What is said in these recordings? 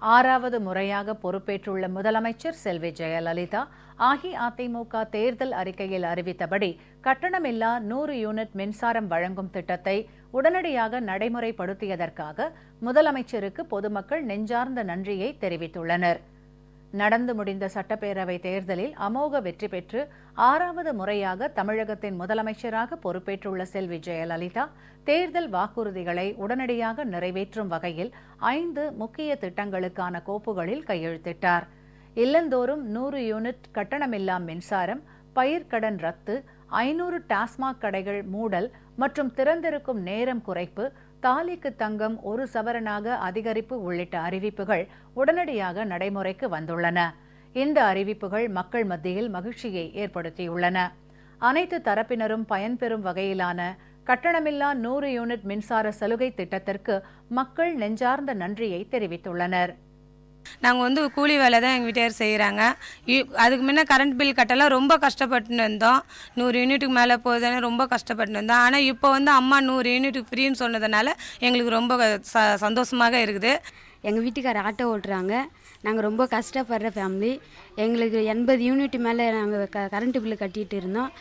ஆறாவது முறையாக பொறுப்பேற்றுள்ள முதலமைச்சர் செல்வி ஜெயலலிதா அஇஅதிமுக தேர்தல் அறிக்கையில் அறிவித்தபடி கட்டணமில்லா நூறு யூனிட் மின்சாரம் வழங்கும் திட்டத்தை உடனடியாக நடைமுறைப்படுத்தியதற்காக முதலமைச்சருக்கு பொதுமக்கள் நெஞ்சார்ந்த நன்றியை தெரிவித்துள்ளனர். நடந்து முடிந்த சட்டப்பேரவை தேர்தலில் அமோக வெற்றி பெற்று ஆறாவது முறையாக தமிழகத்தின் முதலமைச்சராக பொறுப்பேற்றுள்ள செல்வி ஜெயலலிதா தேர்தல் வாக்குறுதிகளை உடனடியாக நிறைவேற்றும் வகையில் ஐந்து முக்கிய திட்டங்களுக்கான கோப்புகளில் கையெழுத்திட்டார். இல்லந்தோறும் நூறு யூனிட் கட்டணமில்லா மின்சாரம் பயிர்க்கடன் ரத்து ஐநூறு டாஸ்மாக் கடைகள் மூடல் மற்றும் திறந்திருக்கும் நேரம் குறைப்பு தாலிக்கு தங்கம் ஒரு சவரனாக அதிகரிப்பு உள்ளிட்ட அறிவிப்புகள் உடனடியாக நடைமுறைக்கு வந்துள்ளன. இந்த அறிவிப்புகள் மக்கள் மத்தியில் மகிழ்ச்சியை ஏற்படுத்தியுள்ளன. அனைத்து தரப்பினரும் பயன்பெறும் வகையிலான கட்டணமில்லா நூறு யூனிட் மின்சார சலுகை திட்டத்திற்கு மக்கள் நெஞ்சார்ந்த நன்றியை தெரிவித்துள்ளனர். நாங்கள் வந்து கூலி வேலை தான் எங்கள் வீட்டார் செய்கிறாங்க அதுக்கு முன்னே கரண்ட் பில் கட்டலாம் ரொம்ப கஷ்டப்பட்டுன்னு இருந்தோம். நூறு யூனிட்டுக்கு மேலே போகுதுன்னு ரொம்ப கஷ்டப்பட்டு இருந்தோம். ஆனால் இப்போ வந்து அம்மா நூறு யூனிட்டுக்கு ஃப்ரீன்னு சொன்னதுனால எங்களுக்கு ரொம்ப ச சந்தோஷமாக இருக்குது. எங்கள் வீட்டுக்கார ஆட்டோ ஓட்டுறாங்க. நாங்கள் ரொம்ப கஷ்டப்படுற ஃபேமிலி எங்களுக்கு எண்பது யூனிட் மேலே நாங்கள் க கரண்ட்டு பில்லு கட்டிகிட்டு இருந்தோம்.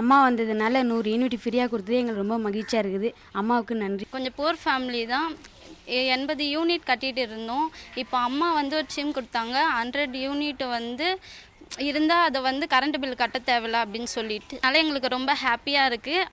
அம்மா வந்ததுனால நூறு யூனிட் ஃப்ரீயாக கொடுத்தது. எங்களுக்கு ரொம்ப மகிழ்ச்சியாக இருக்குது. அம்மாவுக்கு நன்றி. கொஞ்சம் போர் ஃபேமிலி தான். எண்பது யூனிட் கட்டிகிட்டு இருந்தோம். இப்போ அம்மா வந்து ஒரு சிம் கொடுத்தாங்க. ஹண்ட்ரட் யூனிட் வந்து இருந்தால் அதை வந்து கரண்ட் பில் கட்ட தேவையில்ல அப்படின்னு சொல்லிட்டு. அதனால் எங்களுக்கு ரொம்ப ஹாப்பியாக இருக்குது